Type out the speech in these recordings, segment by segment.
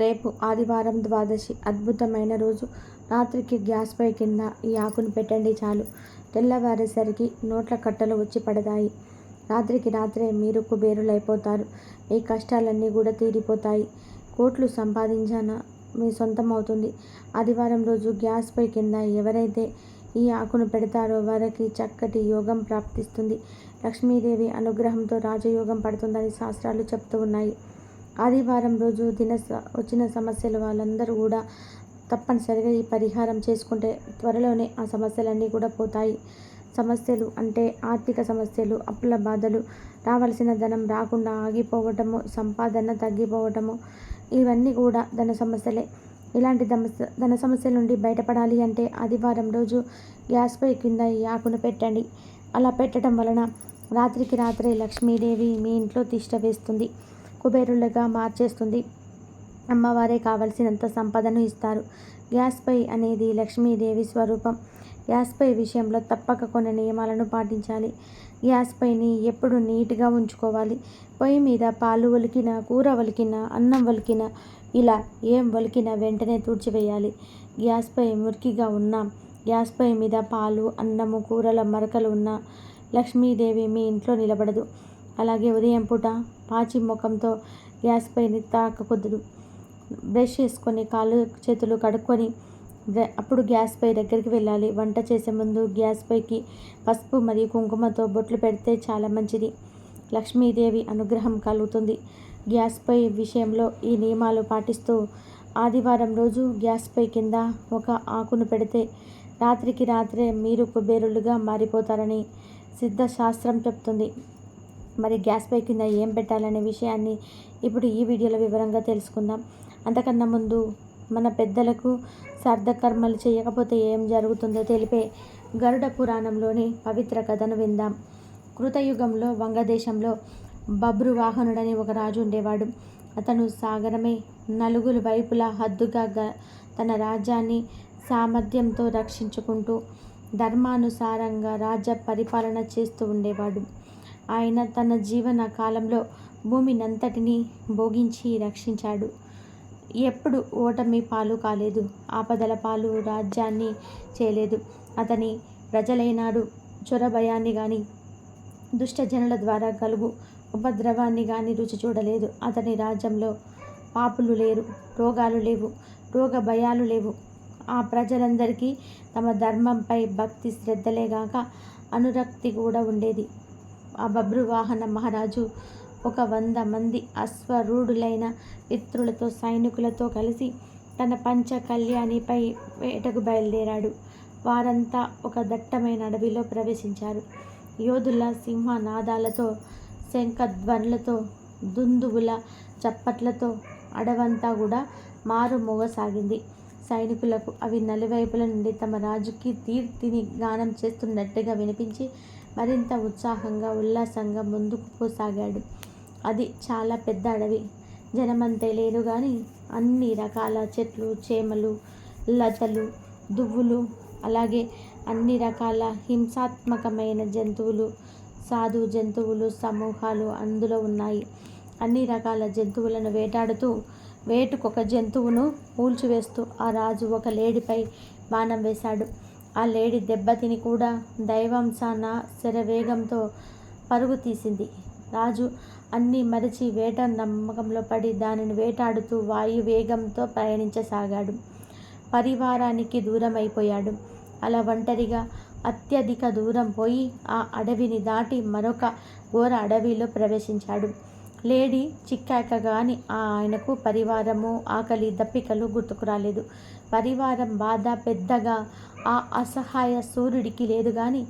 రేపు ఆదివారం ద్వాదశి అద్భుతమైన రోజు. రాత్రికి గ్యాస్ పై కింద ఈ ఆకును పెట్టండి చాలు. తెల్లవారేసరికి నోట్ల కట్టలు వచ్చి పడతాయి. రాత్రికి రాత్రే మీరు కుబేరులైపోతారు. మీ కష్టాలన్నీ కూడా తీరిపోతాయి. కోట్లు సంపాదించాన? మీ సొంతం అవుతుంది ఆదివారం రోజు గ్యాస్ పై కింద ఎవరైతే ఈ ఆకును పెడతారో వారికి చక్కటి యోగం ప్రాప్తిస్తుంది. లక్ష్మీదేవి అనుగ్రహంతో రాజయోగం పడుతుందని శాస్త్రాలు చెప్తూ ఉన్నాయి. ఆదివారం రోజు దిన వచ్చిన సమస్యలు వాళ్ళందరూ కూడా తప్పనిసరిగా ఈ పరిహారం చేసుకుంటే త్వరలోనే ఆ సమస్యలన్నీ కూడా పోతాయి. సమస్యలు అంటే ఆర్థిక సమస్యలు అప్పుల బాధలు రావాల్సిన ధనం రాకుండా ఆగిపోవటము సంపాదన తగ్గిపోవటము ఇవన్నీ కూడా ధన సమస్యలే. ఇలాంటి సమస్య ధన సమస్యల నుండి బయటపడాలి అంటే ఆదివారం రోజు గ్యాస్పై కింద ఈ ఆకును పెట్టండి. అలా పెట్టడం వలన రాత్రికి రాత్రే లక్ష్మీదేవి మీ ఇంట్లో తిష్ట వేస్తుంది. కుబేరులుగా మార్చేస్తుంది. అమ్మవారే కావలసినంత సంపదను ఇస్తారు. గ్యాస్ పై అనేది లక్ష్మీదేవి స్వరూపం. గ్యాస్ పై విషయంలో తప్పక కొన్ని నియమాలను పాటించాలి. గ్యాస్ పైని ఎప్పుడు నీట్గా ఉంచుకోవాలి. పొయ్యి మీద పాలు వలికినా కూర వలికినా అన్నం వలికినా ఇలా ఏం వలికినా వెంటనే తూడ్చివేయాలి. గ్యాస్ పై మురికిగా ఉన్న గ్యాస్ పై మీద పాలు అన్నము కూరల మరకలు ఉన్నా లక్ష్మీదేవి మీ ఇంట్లో నిలబడదు. అలాగే ఉదయం పూట పాచి ముఖంతో గ్యాస్ పైన తాకకూడదు బ్రష్ చేసుకొని కాళ్ళు చేతులు కడుక్కొని అప్పుడు గ్యాస్ పై దగ్గరికి వెళ్ళాలి. వంట చేసే ముందు గ్యాస్ పైకి పసుపు మరియు కుంకుమతో బొట్లు పెడితే చాలా మంచిది. లక్ష్మీదేవి అనుగ్రహం కలుగుతుంది. గ్యాస్ పై విషయంలో ఈ నియమాలు పాటిస్తూ ఆదివారం రోజు గ్యాస్ పై కింద ఒక ఆకును పెడితే రాత్రికి రాత్రే మీరు కుబేరులుగా మారిపోతారని సిద్ధశాస్త్రం చెప్తుంది. మరి గ్యాస్ పై కింద ఏం పెట్టాలనే విషయాన్ని ఇప్పుడు ఈ వీడియోలో వివరంగా తెలుసుకుందాం. అంతకన్నా ముందు మన పెద్దలకు శ్రాద్ధకర్మలు చేయకపోతే ఏం జరుగుతుందో తెలిపే గరుడ పురాణంలోని పవిత్ర కథను విందాం. కృతయుగంలో వంగదేశంలో బబ్రు వాహనుడని ఒక రాజు ఉండేవాడు. అతను సాగరమే నలుగురు వైపులా హద్దుగా గ- తన రాజ్యాన్ని సామర్థ్యంతో రక్షించుకుంటూ ధర్మానుసారంగా రాజ్య పరిపాలన చేస్తూ ఉండేవాడు. ఆయన తన జీవన కాలంలో భూమినంతటినీ భోగించి రక్షించాడు. ఎప్పుడు ఓటమి పాలు కాలేదు. ఆపదల పాలు రాజ్యాన్ని చేయలేదు. అతని ప్రజలైనాడు చొరభయాన్ని కానీ దుష్టజనుల ద్వారా కలుగు ఉపద్రవాన్ని కానీ రుచి చూడలేదు. అతని రాజ్యంలో పాపులు లేరు రోగాలు లేవు రోగ భయాలు లేవు. ఆ ప్రజలందరికీ తమ ధర్మంపై భక్తి శ్రద్ధలేగాక అనురక్తి కూడా ఉండేది. ఆ బబ్రువాహన మహారాజు ఒక వంద మంది అశ్వరూఢులైన మిత్రులతో సైనికులతో కలిసి తన పంచ కళ్యాణిపై వేటకు బయలుదేరాడు. వారంతా ఒక దట్టమైన అడవిలో ప్రవేశించారు. యోధుల సింహనాదాలతో శంఖధ్వనులతో దుందువుల చప్పట్లతో అడవంతా కూడా మారుమోగసాగింది. సైనికులకు అవి నలువైపుల నుండి తమ రాజుకి తీర్తిని గానం చేస్తున్నట్టుగా వినిపించి మరింత ఉత్సాహంగా ఉల్లాసంగా ముందుకు పోసాగాడు. అది చాలా పెద్ద అడవి. జనమంతే లేరు కానీ అన్ని రకాల చెట్లు చేమలు లతలు దువ్వులు అలాగే అన్ని రకాల హింసాత్మకమైన జంతువులు సాధు జంతువులు సమూహాలు అందులో ఉన్నాయి. అన్ని రకాల జంతువులను వేటాడుతూ వేటుకొక జంతువును పూల్చివేస్తూ ఆ రాజు ఒక లేడిపై బాణం వేశాడు. ఆ లేడీ దెబ్బతిని కూడా దైవాంశాన శరవేగంతో పరుగు తీసింది. రాజు అన్నీ మరిచి వేట నమ్మకంలో పడి దానిని వేటాడుతూ వాయు వేగంతో ప్రయాణించసాగాడు. పరివారానికి దూరం అయిపోయాడు అలా ఒంటరిగా అత్యధిక దూరం పోయి ఆ అడవిని దాటి మరొక ఘోర అడవిలో ప్రవేశించాడు. లేడీ చిక్కాక కానీ ఆ ఆయనకు పరివారము ఆకలి దప్పికలు గుర్తుకు రాలేదు. పరివారం బాధ పెద్దగా ఆ అసహాయ సూర్యుడికి లేదు కానీ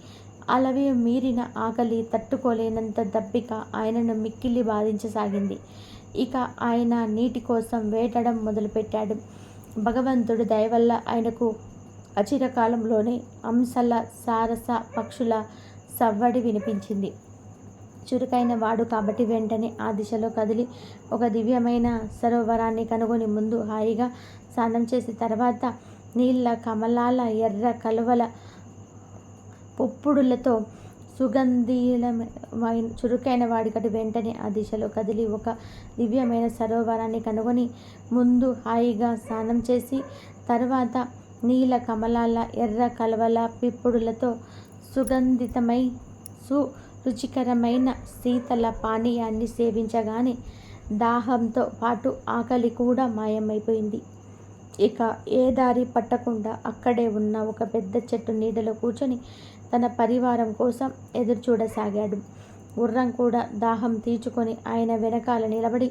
అలవి మీరిన ఆకలి తట్టుకోలేనంత దప్పిక ఆయనను మిక్కిలి బాధించసాగింది. ఇక ఆయన నీటి కోసం వేటడం మొదలుపెట్టాడు. భగవంతుడు దయవల్ల ఆయనకు అచిరకాలంలోనే అంశల సారస పక్షుల సవ్వడి వినిపించింది. చురుకైన వాడు కాబట్టి వెంటనే ఆ దిశలో కదిలి ఒక దివ్యమైన సరోవరాన్ని కనుగొని ముందు హాయిగా స్నానం చేసి తర్వాత నీళ్ళ కమలాల ఎర్ర కలువల పుప్పుడులతో సుగంధీలమైన చురుకైన వాడికటి వెంటనే ఆ దిశలో కదిలి ఒక దివ్యమైన సరోవరాన్ని కనుగొని ముందు హాయిగా స్నానం చేసి తర్వాత నీల కమలాల ఎర్ర కలవల పిప్పుడులతో సుగంధితమై రుచికరమైన శీతల పానీయాన్ని సేవించగానే దాహంతో పాటు ఆకలి కూడా మాయమైపోయింది. ఇక ఏ దారి పట్టకుండా అక్కడే ఉన్న ఒక పెద్ద చెట్టు నీడలో కూర్చొని తన పరివారం కోసం ఎదురు చూడసాగాడు గుర్రం కూడా దాహం తీర్చుకొని ఆయన వెనకాల నిలబడి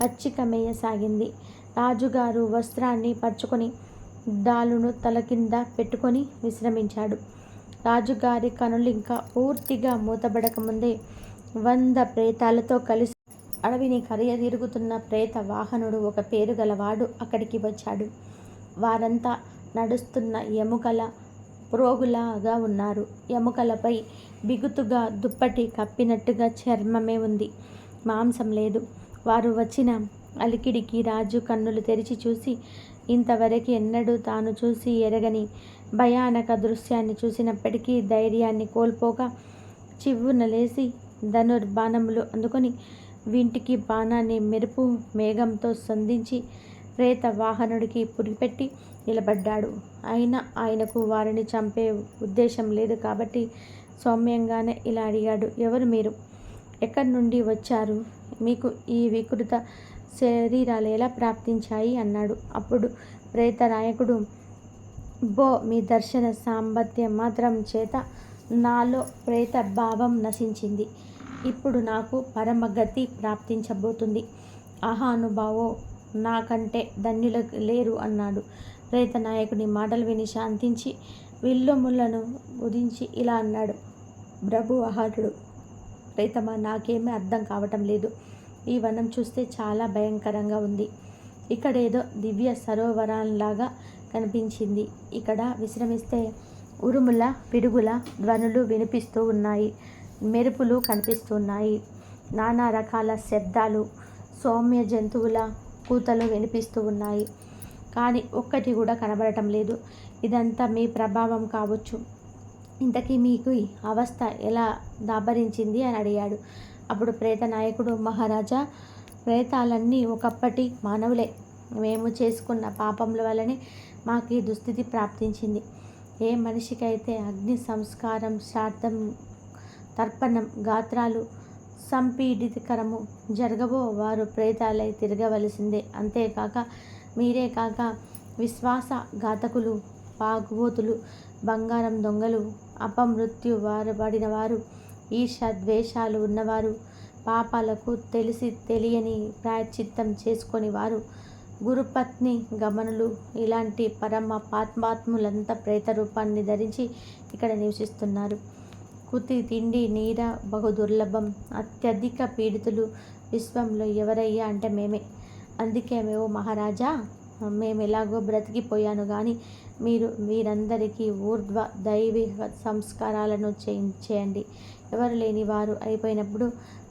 పచ్చికమేయసాగింది. రాజుగారు వస్త్రాన్ని పరుచుకొని డాలును తల కింద పెట్టుకొని విశ్రమించాడు. రాజుగారి ఇంకా పూర్తిగా మూతబడకముందే వంద ప్రేతాలతో కలిసి అడవిని కరియ తిరుగుతున్న ప్రేత వాహనుడు ఒక పేరు గలవాడు అక్కడికి వచ్చాడు. వారంతా నడుస్తున్న ఎముకల ప్రోగులాగా ఉన్నారు. ఎముకలపై బిగుతుగా దుప్పటి కప్పినట్టుగా చర్మమే ఉంది. మాంసం లేదు. వారు వచ్చిన అలికిడికి రాజు కన్నులు తెరిచి చూసి ఇంతవరకు ఎన్నడూ తాను చూసి ఎరగని భయానక దృశ్యాన్ని చూసినప్పటికీ ధైర్యాన్ని కోల్పోక చివ్వున లేచి ధనుర్బాణములు అందుకొని వింటికి బాణాన్ని మెరుపు మేఘంతో సంధించి ప్రేత వాహనుడికి పురిపెట్టి నిలబడ్డాడు. అయినా ఆయనకు వారిని చంపే ఉద్దేశం లేదు కాబట్టి సౌమ్యంగానే ఇలా అడిగాడు. ఎవరు మీరు? ఎక్కడి నుండి వచ్చారు? మీకు ఈ వికృత శరీరాలు ఎలా ప్రాప్తించాయి అన్నాడు. అప్పుడు ప్రేత నాయకుడు బో మీ దర్శన సాంబత్యం మాత్రం చేత నాలో ప్రేత భావం నశించింది. ఇప్పుడు నాకు పరమగతి ప్రాప్తించబోతుంది. ఆహానుభావో నాకంటే ధన్యులు లేరు అన్నాడు. ప్రేత నాయకుని మాటలు విని శాంతించి విల్లుములను ఉదించి ఇలా అన్నాడు. ప్రభు అహరుడు ప్రేతమా నాకేమీ అర్థం కావటం లేదు. ఈ వనం చూస్తే చాలా భయంకరంగా ఉంది. ఇక్కడ ఏదో దివ్య సరోవరంలాగా కనిపించింది. ఇక్కడ విశ్రమిస్తే ఉరుముల పిడుగుల ధ్వనులు వినిపిస్తూ ఉన్నాయి. మెరుపులు కనిపిస్తున్నాయి. నానా రకాల శబ్దాలు సౌమ్య జంతువుల కూతలు వినిపిస్తూ ఉన్నాయి. కానీ ఒక్కటి కూడా కనబడటం లేదు. ఇదంతా మీ ప్రభావం కావచ్చు. ఇంతకీ మీకు అవస్థ ఎలా దాబరించింది అని అడిగాడు. అప్పుడు ప్రేత నాయకుడు మహారాజా ప్రేతాలన్నీ ఒకప్పటి మానవులే. మేము చేసుకున్న పాపముల వల్లనే మాకు ఈ దుస్థితి ప్రాప్తించింది. ఏ మనిషికైతే అగ్ని సంస్కారం శ్రాద్ధం తర్పణం గాత్రాలు సంపీడితకరము జరగబో వారు ప్రేతాలై తిరగవలసిందే. అంతేకాక మీరే కాక విశ్వాస ఘాతకులు పాగుబోతులు బంగారం దొంగలు అపమృత్యు వారు పడిన వారు ఈర్ష ద్వేషాలు ఉన్నవారు. పాపాలకు తెలిసి తెలియని ప్రాయశ్చిత్తం చేసుకొని వారు గురుపత్ని గమనులు ఇలాంటి పరమ పాత్మాత్ములంతా ప్రేత రూపాన్ని ధరించి ఇక్కడ నివసిస్తున్నారు. కుతి తిండి నీర బహు దుర్లభం అత్యధిక పీడితులు విశ్వంలో ఎవరయ్యా అంటే మేమే. అందుకే మేము మహారాజా మేము ఎలాగో బ్రతికిపోయాను కానీ మీరు వీరందరికీ ఊర్ధ్వ దైవిక సంస్కారాలను చేయండి. ఎవరు లేని వారు అయిపోయినప్పుడు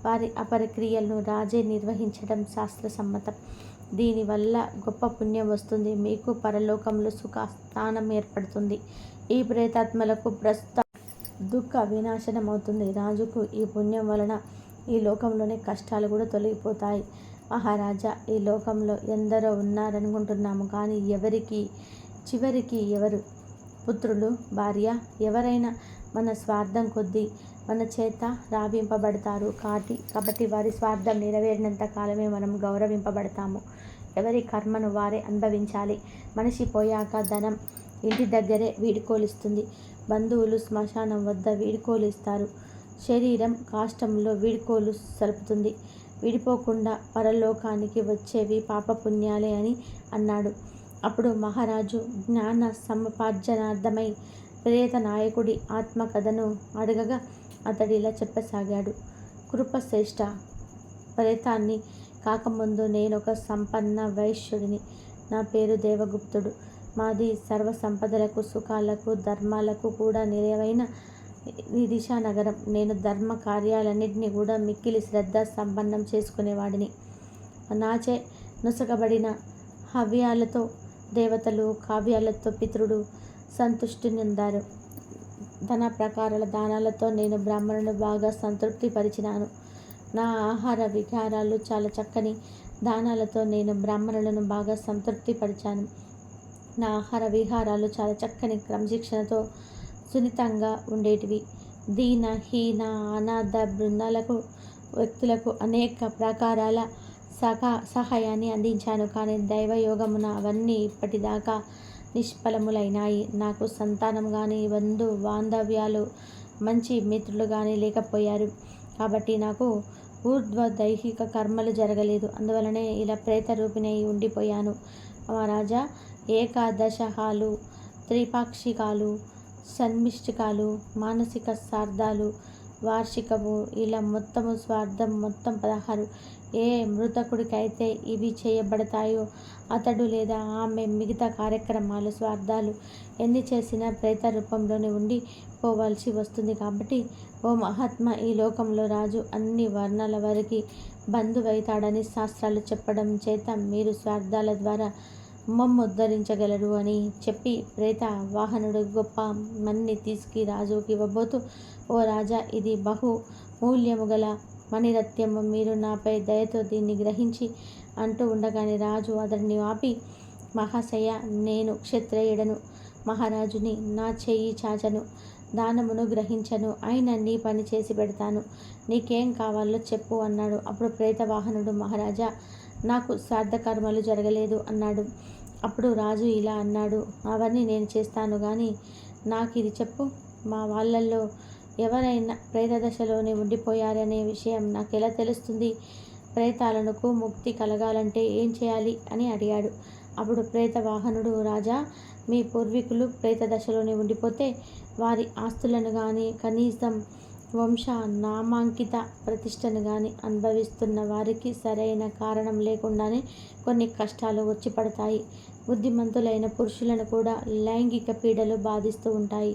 వారి అపరక్రియలను రాజే నిర్వహించడం శాస్త్రసమ్మతం. దీనివల్ల గొప్ప పుణ్యం వస్తుంది. మీకు పరలోకంలో సుఖ స్థానం ఏర్పడుతుంది. ఈ ప్రేతాత్మలకు ప్రస్తుత దుఃఖ వినాశనం అవుతుంది రాజుకు ఈ పుణ్యం వలన ఈ లోకంలోనే కష్టాలు కూడా తొలగిపోతాయి. మహారాజా ఈ లోకంలో ఎందరో ఉన్నారనుకుంటున్నాము కానీ ఎవరికి చివరికి ఎవరు? పుత్రులు భార్య ఎవరైనా మన స్వార్థం కొద్దీ మన చేత రావింపబడతారు. కాటి కాబట్టి వారి స్వార్థం నెరవేరినంత కాలమే మనం గౌరవింపబడతాము. ఎవరి కర్మను వారే అనుభవించాలి. మనిషి పోయాక ధనం ఇంటి దగ్గరే వీడుకోలుస్తుంది బంధువులు శ్మశానం వద్ద వీడుకోలుస్తారు శరీరం కాష్టంలో వీడుకోలు సలుపుతుంది విడిపోకుండా పరలోకానికి వచ్చేవి పాపపుణ్యాలే అని అన్నాడు. అప్పుడు మహారాజు జ్ఞాన సముపార్జనార్థమై ప్రేత నాయకుడి ఆత్మకథను అడగగా అతడు ఇలా చెప్పసాగాడు. కృపశ్రేష్ఠ ప్రేతాన్ని కాకముందు నేను ఒక సంపన్న వైశ్యుడిని. నా పేరు దేవగుప్తుడు. మాది సర్వ సంపదలకు సుఖాలకు ధర్మాలకు కూడా నిలవైన ఈ దిశానగరం. నేను ధర్మ కార్యాలన్నింటినీ కూడా మిక్కిలి శ్రద్ధ సంపన్నం చేసుకునేవాడిని. నాచే నుసగబడిన హవ్యాలతో దేవతలు కావ్యాలతో పితృడు సంతుష్టి నిందారు. ధన ప్రకారాల దానాలతో నేను బ్రాహ్మణుని బాగా సంతృప్తి పరిచినాను నా ఆహార విహారాలు చాలా చక్కని దానాలతో నేను బ్రాహ్మణులను బాగా సంతృప్తి పరిచాను నా ఆహార విహారాలు చాలా చక్కని క్రమశిక్షణతో సున్నితంగా ఉండేటివి. దీన హీన అనాథ బృందాలకు వ్యక్తులకు అనేక ప్రకారాల సహా సహాయాన్ని అందించాను. కానీ దైవయోగమున అవన్నీ ఇప్పటిదాకా నిష్ఫలములైనాయి. నాకు సంతానం కానీ బంధు బాంధవ్యాలు మంచి మిత్రులు కానీ లేకపోయారు. కాబట్టి నాకు ఊర్ధ్వ దైహిక కర్మలు జరగలేదు. అందువలనే ఇలా ప్రేతరూపిణై ఉండిపోయాను. మహారాజా ఏకాదశహాలు త్రిపాక్షికాలు సన్మిష్టికాలు మానసిక స్వార్థాలు వార్షికము ఇలా మొత్తము స్వార్థం మొత్తం పదహారు. ఏ మృతకుడికైతే ఇవి చేయబడతాయో అతడు లేదా ఆమె మిగతా కార్యక్రమాలు స్వార్థాలు ఎన్ని చేసినా ప్రేత రూపంలోనే ఉండి పోవాల్సి వస్తుంది కాబట్టి ఓ మహాత్మ ఈ లోకంలో రాజు అన్ని వర్ణాల వారికి బంధువైతాడని శాస్త్రాలు చెప్పడం చేత మీరు స్వార్థాల ద్వారా మమ్ముద్ధరించగలరు అని చెప్పి ప్రేత వాహనుడు గొప్ప మన్ని తీసుకు రాజుకి ఇవ్వబోతూ ఓ రాజా ఇది బహు మూల్యము గల మణిరత్యము మీరు నాపై దయతో దీన్ని గ్రహించి అంటూ ఉండగానే రాజు అతడిని ఆపి మహాశయ నేను క్షత్రియుడను మహారాజుని నా చెయ్యి చాచను దానమును గ్రహించను అయినా నీ పని చేసి పెడతాను. నీకేం కావాలో చెప్పు అన్నాడు. అప్పుడు ప్రేతవాహనుడు మహారాజా నాకు శ్రాద్ధకర్మలు జరగలేదు అన్నాడు. అప్పుడు రాజు ఇలా అన్నాడు అవన్నీ నేను చేస్తాను కానీ నాకు ఇది చెప్పు మా వాళ్ళల్లో ఎవరైనా ప్రేత దశలోనే ఉండిపోయారనే విషయం నాకు ఎలా తెలుస్తుంది? ప్రేతాలకు ముక్తి కలగాలంటే ఏం చేయాలి? అని అడిగాడు. అప్పుడు ప్రేత వాహనుడు రాజా మీ పూర్వీకులు ప్రేత దశలోనే ఉండిపోతే వారి ఆస్తులను కానీ కనీసం వంశ నామాంకిత ప్రతిష్టను కానీ అనుభవిస్తున్న వారికి సరైన కారణం లేకుండానే కొన్ని కష్టాలు వచ్చి పడతాయి. బుద్ధిమంతులైన పురుషులను కూడా లైంగిక పీడలు బాధిస్తూ ఉంటాయి.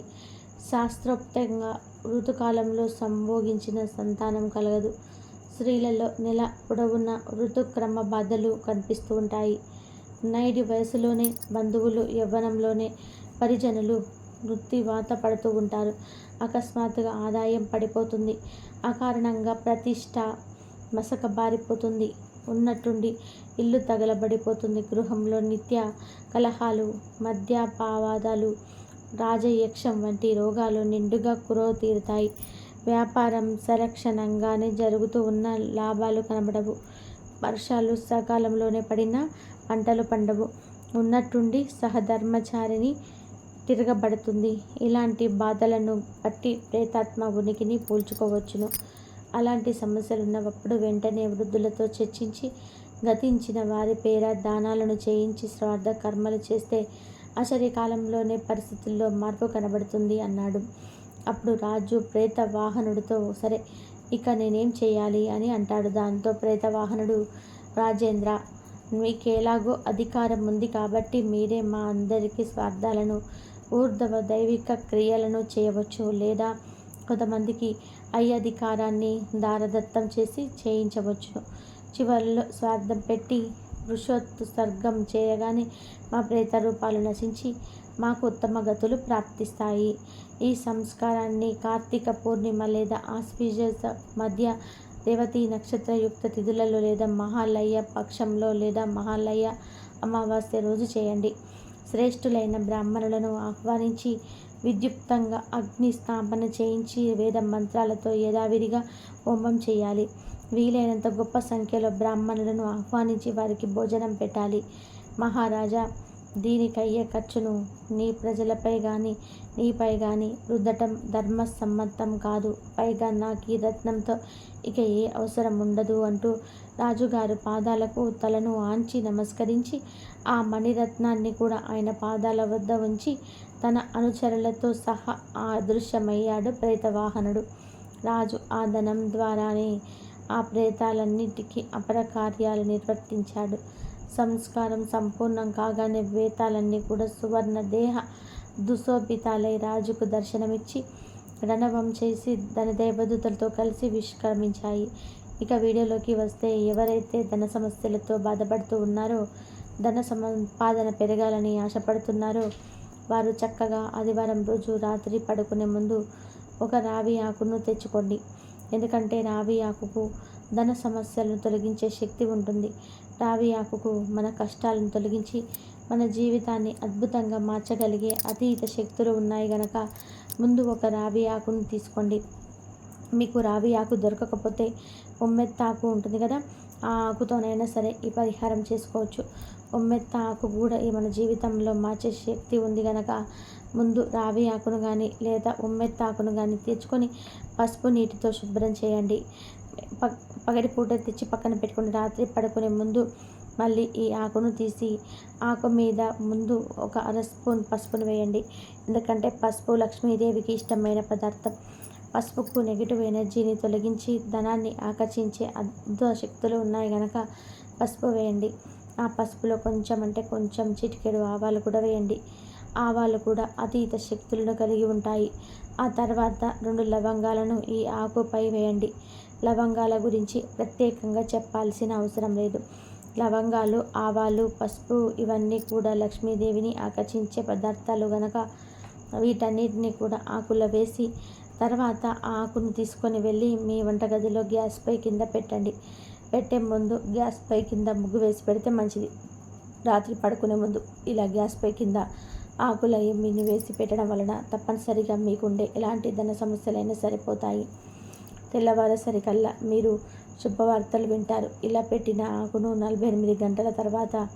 శాస్త్రోక్తంగా ఋతుకాలంలో సంభోగించిన సంతానం కలగదు. స్త్రీలలో నెల పొడవున ఋతుక్రమ బాధలు కనిపిస్తూ ఉంటాయి. నైడి వయసులోనే బంధువులు యవ్వనంలోనే పరిజనులు వృత్తివాత పడుతూ ఉంటారు. అకస్మాత్తుగా ఆదాయం పడిపోతుంది. అకారణంగా ప్రతిష్ట మసక బారిపోతుంది. ఉన్నట్టుండి ఇల్లు తగలబడిపోతుంది. గృహంలో నిత్య కలహాలు మద్యపావాదాలు రాజయక్షం వంటి రోగాలు నిండుగా కురవతీరుతాయి వ్యాపారం సంరక్షణంగానే జరుగుతూ ఉన్న లాభాలు కనబడవు. వర్షాలు సకాలంలోనే పడినా పంటలు పండవు. ఉన్నట్టుండి సహధర్మచారిని తిరగబడుతుంది. ఇలాంటి బాధలను బట్టి ప్రేతాత్మ ఉనికిని పోల్చుకోవచ్చును. అలాంటి సమస్యలు ఉన్నప్పుడు వెంటనే వృద్ధులతో చర్చించి గతించిన వారి పేర దానాలను చేయించి శ్రాద్ధ కర్మలు చేస్తే కాలంలోనే పరిస్థితుల్లో మార్పు కనబడుతుంది అన్నాడు. అప్పుడు రాజు ప్రేత వాహనుడితో సరే ఇక నేనేం చేయాలి? అని అంటాడు. దాంతో ప్రేత వాహనుడు రాజేంద్ర మీకేలాగో అధికారం ఉంది కాబట్టి మీరే మా అందరికీ స్వార్థాలను ఊర్ధవ దైవిక క్రియలను చేయవచ్చు. లేదా కొంతమందికి అయ్య అధికారాన్ని దారదత్తం చేసి చేయించవచ్చు. చివరిలో స్వార్థం పెట్టి వృషోత్సర్గం చేయగానే మా ప్రేత రూపాలు నశించి మాకు ఉత్తమ గతులు ప్రాప్తిస్తాయి. ఈ సంస్కారాన్ని కార్తీక పూర్ణిమ లేదా ఆస్పిజస్ మధ్య రేవతి నక్షత్రయుక్త తిథులలో లేదా మహాలయ పక్షంలో లేదా మహాలయ అమావాస్య రోజు చేయండి. శ్రేష్ఠులైన బ్రాహ్మణులను ఆహ్వానించి విద్యుక్తంగా అగ్ని స్థాపన చేయించి వేద మంత్రాలతో యథావిధిగా హోమం చేయాలి. వీలైనంత గొప్ప సంఖ్యలో బ్రాహ్మణులను ఆహ్వానించి వారికి భోజనం పెట్టాలి. మహారాజా దీనికయ్యే ఖర్చును నీ ప్రజలపై కానీ నీపై కానీ రుద్దటం ధర్మ సమ్మతం కాదు. పైగా నాకు ఈ రత్నంతో ఇక ఏ అవసరం ఉండదు అంటూ రాజుగారు పాదాలకు తలను ఆంచి నమస్కరించి ఆ మణిరత్నాన్ని కూడా ఆయన పాదాల వద్ద ఉంచి తన అనుచరులతో సహా అదృశ్యమయ్యాడు ప్రేతవాహనుడు. రాజు ఆ ధనం ద్వారానే ఆ ప్రేతాలన్నిటికీ అపర కార్యాలు నిర్వర్తించాడు. సంస్కారం సంపూర్ణం కాగానే వేతాలన్నీ కూడా సువర్ణ దేహ దుశోభితాలై రాజుకు దర్శనమిచ్చి రణవం చేసి ధన దేవదూతలతో కలిసి విష్క్రమించాయి. ఇక వీడియోలోకి వస్తే ఎవరైతే ధన సమస్యలతో బాధపడుతూ ఉన్నారో ధన సంపాదన పెరగాలని ఆశపడుతున్నారో వారు చక్కగా ఆదివారం రోజు రాత్రి పడుకునే ముందు ఒక రావి ఆకును తెచ్చుకోండి. ఎందుకంటే రావి ఆకుకు ధన సమస్యలను తొలగించే శక్తి ఉంటుంది. రావి ఆకుకు మన కష్టాలను తొలగించి మన జీవితాన్ని అద్భుతంగా మార్చగలిగే అతీత శక్తులు ఉన్నాయి గనక ముందు ఒక రావి ఆకును తీసుకోండి. మీకు రావి ఆకు దొరకకపోతే ఉమ్మెత్త ఆకు ఉంటుంది కదా? ఆ ఆకుతోనైనా సరే ఈ పరిహారం చేసుకోవచ్చు. ఉమ్మెత్త ఆకు కూడా ఈ మన జీవితంలో మార్చే శక్తి ఉంది కనుక ముందు రావి ఆకును కానీ లేదా ఉమ్మెత్త ఆకును కానీ తెచ్చుకొని పసుపు నీటితో శుభ్రం చేయండి. పగటి పూట తెచ్చి పక్కన పెట్టుకుని రాత్రి పడుకునే ముందు మళ్ళీ ఈ ఆకును తీసి ఆకు మీద ముందు ఒక అర స్పూన్ పసుపును వేయండి. ఎందుకంటే పసుపు లక్ష్మీదేవికి ఇష్టమైన పదార్థం. పసుపుకు నెగిటివ్ ఎనర్జీని తొలగించి ధనాన్ని ఆకర్షించే అద్భుత శక్తులు ఉన్నాయి కనుక పసుపు వేయండి. ఆ పసుపులో కొంచెం అంటే కొంచెం చిటికెడు ఆవాలు కూడా వేయండి. ఆవాలు కూడా అతీత శక్తులను కలిగి ఉంటాయి. ఆ తర్వాత రెండు లవంగాలను ఈ ఆకుపై వేయండి. లవంగాల గురించి ప్రత్యేకంగా చెప్పాల్సిన అవసరం లేదు. లవంగాలు ఆవాలు పసుపు ఇవన్నీ కూడా లక్ష్మీదేవిని ఆకర్షించే పదార్థాలు గనక వీటన్నిటిని కూడా ఆకులో వేసి తర్వాత ఆ ఆకును తీసుకొని వెళ్ళి మీ వంటగదిలో గ్యాస్పై కింద పెట్టండి. పెట్టే ముందు గ్యాస్పై కింద ముగ్గు వేసి పెడితే మంచిది. రాత్రి పడుకునే ముందు ఇలా గ్యాస్పై కింద ఆకుల ఎమ్మిని వేసి పెట్టడం వలన తప్పనిసరిగా మీకుండే ఎలాంటి ధన సమస్యలైనా సరిపోతాయి. తెల్లవారేసరికల్లా మీరు శుభవార్తలు వింటారు. ఇలా పెట్టిన ఆకును నలభై ఎనిమిది గంటల తర్వాత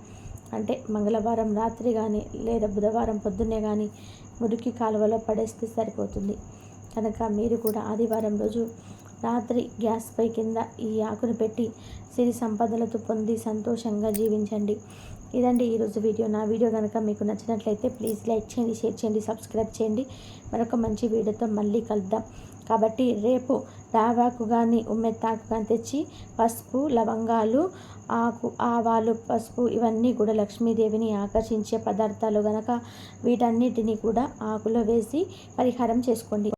అంటే మంగళవారం రాత్రి కానీ లేదా బుధవారం పొద్దున్నే కానీ మురికి కాలువలో పడేస్తే సరిపోతుంది. కనుక మీరు కూడా ఆదివారం రోజు రాత్రి గ్యాస్పై కింద ఈ ఆకును పెట్టి సిరి సంపదలతో పొంది సంతోషంగా జీవించండి. ఇదండి ఈరోజు వీడియో. నా వీడియో కనుక మీకు నచ్చినట్లయితే ప్లీజ్ లైక్ చేయండి షేర్ చేయండి సబ్స్క్రైబ్ చేయండి. మరొక మంచి వీడియోతో మళ్ళీ కలుద్దాం. కాబట్టి రేపు రావాకు కానీ ఉమ్మెత్తాకు కానీ తెచ్చి పసుపు లవంగాలు ఆకు ఆవాలు పసుపు ఇవన్నీ కూడా లక్ష్మీదేవిని ఆకర్షించే పదార్థాలు గనక వీటన్నిటినీ కూడా ఆకులో వేసి పరిహారం చేసుకోండి.